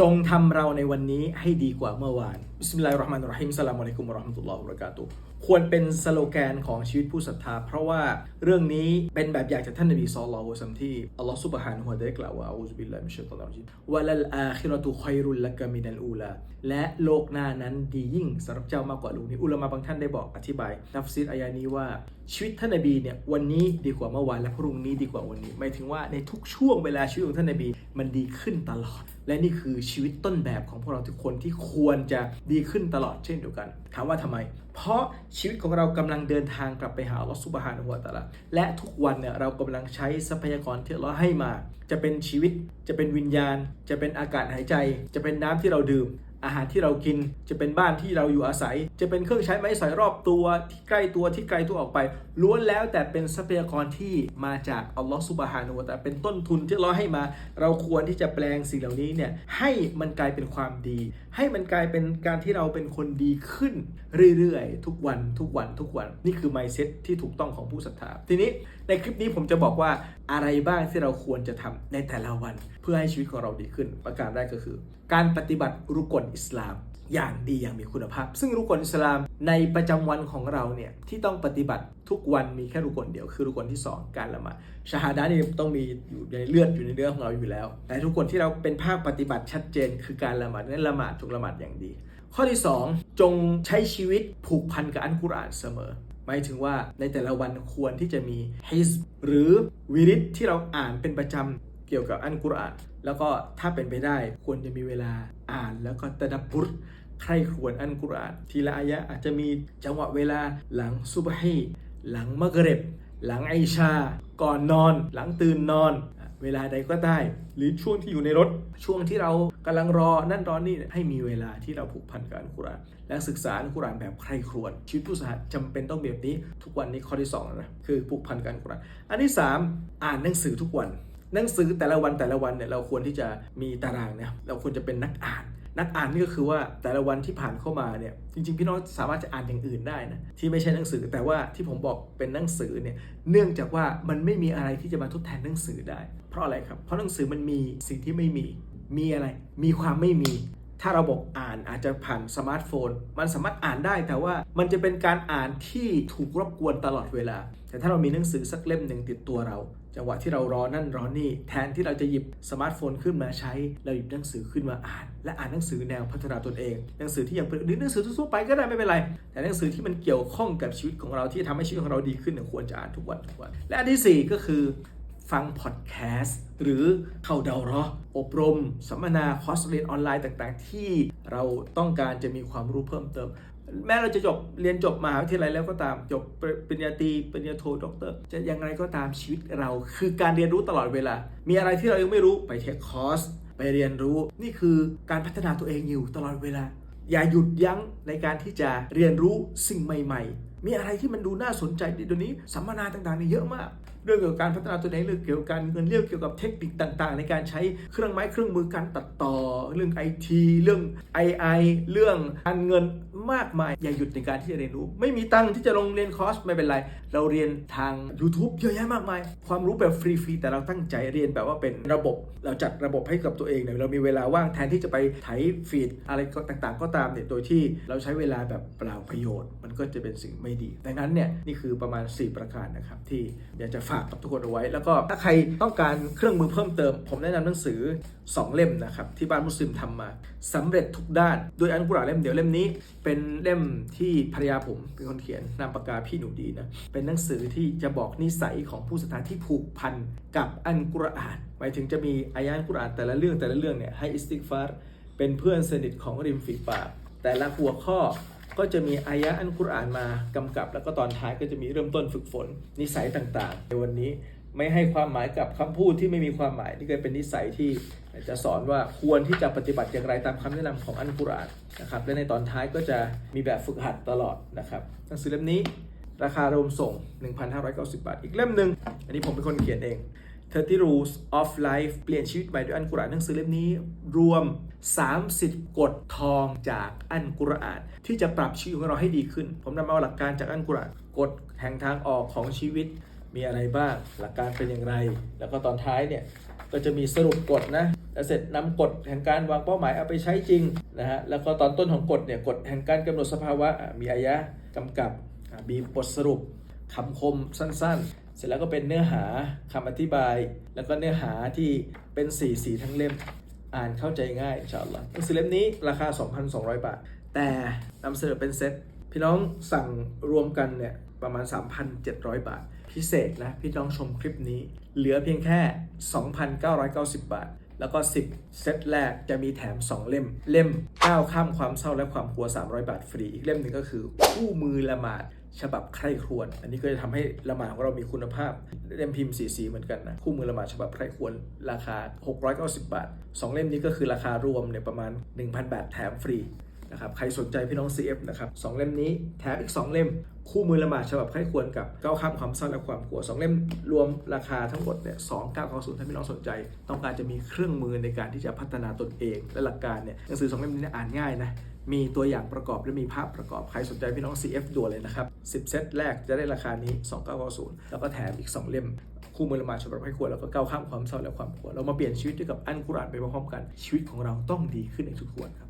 จงทำเราในวันนี้ให้ดีกว่าเมื่อวานบิสมิลลาฮิรเราะห์มานิรเราะฮีมสลามุอะลัยกุมวะเราะห์มะตุลลอฮิวะบะเราะกาตุฮ์ ควรเป็นสโลแกนของชีวิตผู้ศรัทธา เพราะว่าเรื่องนี้เป็นแบบอย่างจากท่านนบีศ็อลลัลลอฮุอะลัยฮิวะซัลลัมที่อัลลอฮ์ซุบฮานะฮูวะได้กล่าวว่าอูซบิลลาฮิมินชัยฏอนรจีวะลัลอาคิรตุคอยรุลลักะมินัลอูลาและโลกหน้านั้นดียิ่งสำหรับเจ้ามากกว่าโลกนี้ อุลามะบางท่านได้บอกอธิบายนัฟซีรอายานี้ว่าชีวิตท่านนบีเนี่ยวันนี้ดีกว่าเมื่อวานและพรุ่งนี้ดีกว่าวันนี้หมายถึงว่าในทุกช่วงเวลาชีวิตของท่านนบีมันดีขึ้นตลอด และนี่คือชีวิตต้นแบบของพวกเราทุกคนที่ควรจะดีขึ้นตลอดเช่นเดียวกันถามว่าทำไม เพราะชีวิตของเรากำลังเดินทางกลับไปหาลอสุบฮานหัวตาละและทุกวันเนี่ยเรากำลังใช้ทรัพยากรที่ลเราให้มา จะเป็นชีวิต จะเป็นวิญญาณ จะเป็นอากาศหายใจ จะเป็นน้ำที่เราดื่ม อาหารที่เรากินจะเป็นบ้านที่เราอยู่อาศัย จะเป็นเครื่องใช้ไม้สอยรอบตัวที่ใกล้ตัวที่ไกลตัวออกไป ล้วนแล้วแต่เป็นทรัพยากรที่มาจากอัลลอฮฺซุบฮานุวะตะเป็นต้นทุนที่เราให้มา เราควรที่จะแปลงสิ่งเหล่านี้เนี่ยให้มันกลายเป็นความดี ให้มันกลายเป็นการที่เราเป็นคนดีขึ้นเรื่อยๆ ทุกวันทุกวันทุกวัน นี่คือ mindset ที่ถูกต้องของผู้ศรัทธาทีนี้ในคลิปนี้ผมจะบอกว่าอะไรบ้างที่เราควรจะทำในแต่ละวัน เพื่อให้ชีวิตของเราดีขึ้น ประการแรกก็คือ การปฏิบัติรุกลอิสลามอย่างดีอย่างมีคุณภาพ ซึ่งรุกลอิสลามในประจำวันของเราเนี่ยที่ต้องปฏิบัติทุกวันมีแค่รุกลเดียวคือรุกลที่ 2 การละหมาดชาฮาดะนี่ต้องมีอยู่ในเลือดอยู่ในเนื้อของเราอยู่แล้ว แต่ทุกคนที่เราเป็นภาคปฏิบัติชัดเจน คือการละหมาดนั้นละหมาดถูกละหมาดอย่างดี ข้อที่ 2 จงใช้ชีวิตผูกพันกับอันกุรอานเสมอ หมายถึงว่าในแต่ละวันควรที่จะมีฮิสหรือวิริตที่เราอ่านเป็นประจำเกี่ยวกับอันกุรอานแล้วก็ถ้าเป็นไปได้ควรจะมีเวลาอ่านแล้วก็ตะดับบุรใครควรอันกุรอานทีละอายะอาจจะมีจังหวะเวลาหลังซุบฮีหลังมะเกริบหลังไอชา ก่อนนอน หลังตื่นนอน เวลาใดก็ได้ หรือช่วงที่อยู่ในรถ ช่วงที่เรากำลังรอนั่นรอนี่ให้มีเวลาที่เราผูกพันกับอัลกุรอานและศึกษาอัลกุรอานแบบใครครวญชีวิตผู้สหจำเป็นต้องแบบนี้ทุกวันนี้ข้อที่สองนะคือผูกพันกับอัลกุรอานอันที่สามอ่านหนังสือทุกวันหนังสือแต่ละวันแต่ละวันเนี่ยเราควรที่จะมีตารางเนี่ยเราควรจะเป็นนักอ่าน นักอ่านนี่ก็คือว่าแต่ละวันที่ผ่านเข้ามาเนี่ยจริงๆ พี่น้องสามารถจะอ่านอย่างอื่นได้นะที่ไม่ใช่หนังสือ แต่ว่าที่ผมบอกเป็นหนังสือเนี่ยเนื่องจากว่ามันไม่มีอะไรที่จะมาทดแทนหนังสือได้ เพราะอะไรครับ เพราะหนังสือมันมีสิ่งที่ไม่มีมีอะไร มีความไม่มี ถ้าเราบอกอ่านอาจจะผ่านสมาร์ทโฟน มันสามารถอ่านได้แต่ว่ามันจะเป็นการอ่านที่ถูกรบกวนตลอดเวลา แต่ถ้าเรามีหนังสือสักเล่มหนึ่งติดตัวเรา จังหวะที่เรารอนั่นรอนี่แทนที่เราจะหยิบสมาร์ทโฟนขึ้นมาใช้ เราหยิบหนังสือขึ้นมาอ่าน และอ่านหนังสือแนวพัฒนาตนเอง หนังสือที่ยังเป็นหรือหนังสือทั่วไปก็ได้ไม่เป็นไร แต่หนังสือที่มันเกี่ยวข้องกับชีวิตของเราที่ทำให้ชีวิตของเราดีขึ้นควรจะอ่านทุกวันทุกวันและอันที่สี่ก็คือฟังพอดแคสต์หรือเข้าเดารออบรม สัมมนาคอร์สเรียนออนไลน์ต่างๆ ที่เราต้องการจะมีความรู้เพิ่มเติม แม้เราจะจบเรียนจบมหาวิทยาลัยแล้วก็ตามจบปริญญาตรีปริญญาโทด็อกเตอร์จะอย่างไรก็ตามชีวิตเรา คือการเรียนรู้ตลอดเวลา มีอะไรที่เรายังไม่รู้ไปเทคคอร์สไปเรียนรู้ นี่คือการพัฒนาตัวเองอยู่ตลอดเวลา อย่าหยุดยั้งในการที่จะเรียนรู้สิ่งใหม่ ๆ มีอะไรที่มันดูน่าสนใจในเดี๋ยวนี้สัมมนาต่างๆนี่เยอะมาก เรื่องเกี่ยวกับการพัฒนาตัวเองเรื่องเกี่ยวกับการเงินเรื่องเกี่ยวกับเทคนิคต่างๆ ในการใช้เครื่องไม้เครื่องมือการตัดต่อ เรื่องไอทีเรื่อง AI เรื่องการเงินมากมาย อย่าหยุดในการที่จะเรียนรู้ ไม่มีตังค์ที่จะลงเรียนคอร์สไม่เป็นไร เราเรียนทาง YouTube เยอะแยะมากมาย ความรู้แบบฟรีๆแต่เราตั้งใจเรียนแบบว่าเป็นระบบเราจัดระบบให้กับตัวเองเนี่ยเรามีเวลาว่างแทนที่จะไปไถฟีดอะไรต่างๆ ก็ตามเนี่ยโดยที่เราใช้เวลาแบบเปล่าประโยชน์ มันก็จะเป็นสิ่งไม่ดี ดังนั้นเนี่ยนี่คือประมาณ 4 ประการนะครับที่อยากจะฝากกับทุกคนเอาไว้ แล้วก็ถ้าใครต้องการเครื่องมือเพิ่มเติม ผมแนะนำหนังสือ 2 เล่มนะครับที่บ้านมุสลิมทำมาสำเร็จทุกด้าน โดยอันกุรอานเล่มเดียวเล่มนี้ เป็นเล่มที่ภรรยาผมเป็นคนเขียนนามปากกาพี่หนูดีนะเป็นหนังสือที่จะบอกนิสัยของผู้ศรัทธาที่ผูกพันกับอันกุรอานหมายถึงจะมีอายะอันกุรอานแต่ละเรื่องแต่ละเรื่องเนี่ยให้อิสติกฟารเป็นเพื่อนสนิทของริมฝีปากแต่ละหัวข้อ ก็จะมีอายะอันกุรอานมากำกับ แล้วก็ตอนท้ายก็จะมีเริ่มต้นฝึกฝน นิสัยต่างๆ ในวันนี้ไม่ให้ความหมายกับคำพูดที่ไม่มีความหมายนี่ก็เป็นนิสัยที่จะสอนว่าควรที่จะปฏิบัติอย่างไรตามคำแนะนำของอันกุรอานนะครับและในตอนท้ายก็จะมีแบบฝึกหัดตลอดนะครับหนังสือเล่มนี้ราคารวมส่ง 1,590 บาท อีกเล่มหนึ่งอันนี้ผมเป็นคนเขียนเอง 30 Rules of Life เปลี่ยนชีวิตใหม่ด้วยอันกุรอานหนังสือเล่มนี้ รวม 30 กฎทองจากอันกุรอานที่จะปรับชีวิตของเราให้ดีขึ้น ผมนำเอาหลักการจากอันกุรอานกฎแห่งทางออกของชีวิตมีอะไรบ้าง หลักการเป็นอย่างไร แล้วก็ตอนท้ายเนี่ยก็จะมีสรุปกฎนะแล้วเสร็จนำกฎแห่งการวางเป้าหมายเอาไปใช้จริงนะฮะแล้วก็ตอนต้นของกฎเนี่ยกฎแห่งการกำหนดสภาวะมีอายะกำกับมีบทสรุปคำคมสั้นๆ สร็จแล้วก็เป็นเนื้อหาคำอธิบาย แล้วก็เนื้อหาที่เป็นสีสีทั้งเล่มอ่านเข้าใจง่ายชาอัลลอฮ์หนังสือเล่มนี้ราคา 2,200 บาท แต่นำเสนอเป็นเซตพี่น้องสั่งรวมกันเนี่ยประมาณ 3,700 บาท พิเศษนะ พี่น้องชมคลิปนี้ เหลือเพียงแค่ 2,990 บาท แล้วก็ 10 เซตแรกจะมีแถม 2 เล่ม เล่มก้าวข้ามความเศร้าและความกลัว 300 บาทฟรี อีกเล่มหนึ่งก็คือคู่มือละหมาดฉบับใคร่ครวญอันนี้ก็จะทำให้ละหมาดของเรามีคุณภาพเล่มพิมพ์สีสีเหมือนกันนะ คู่มือละหมาดฉบับใคร่ครวญราคา 690 บาท 2 เล่มนี้ก็คือราคารวมเนี่ยประมาณ 1,000 บาทแถมฟรี นะครับใครสนใจพี่น้อง CF นะครับสองเล่มนี้แถมอีก 2 เล่ม คู่มือละหมาดฉบับใครควรกับก้าวข้ามความเศร้าและความกลัว2เล่มรวมราคาทั้งหมดเนี่ยสองเก้าเก้าศูนย์ถ้าพี่น้องสนใจ ต้องการจะมีเครื่องมือในการที่จะพัฒนาตนเอง และหลักการเนี่ยหนังสือสองเล่มนี้อ่านง่ายนะมีตัวอย่างประกอบและมีภาพประกอบ ใครสนใจพี่น้อง CF ด่วนเลยนะครับ 10 เซตแรกจะได้ราคานี้ 2990 แล้วก็แถมอีก 2 เล่ม คู่มือละหมาดฉบับให้ควรแล้วก็ก้าวข้ามความเศร้าและความกลัว เรามาเปลี่ยนชีวิตด้วยกับอันกุรานไปพร้อมๆกัน ชีวิตของเราต้องดีขึ้นในทุกวันครับ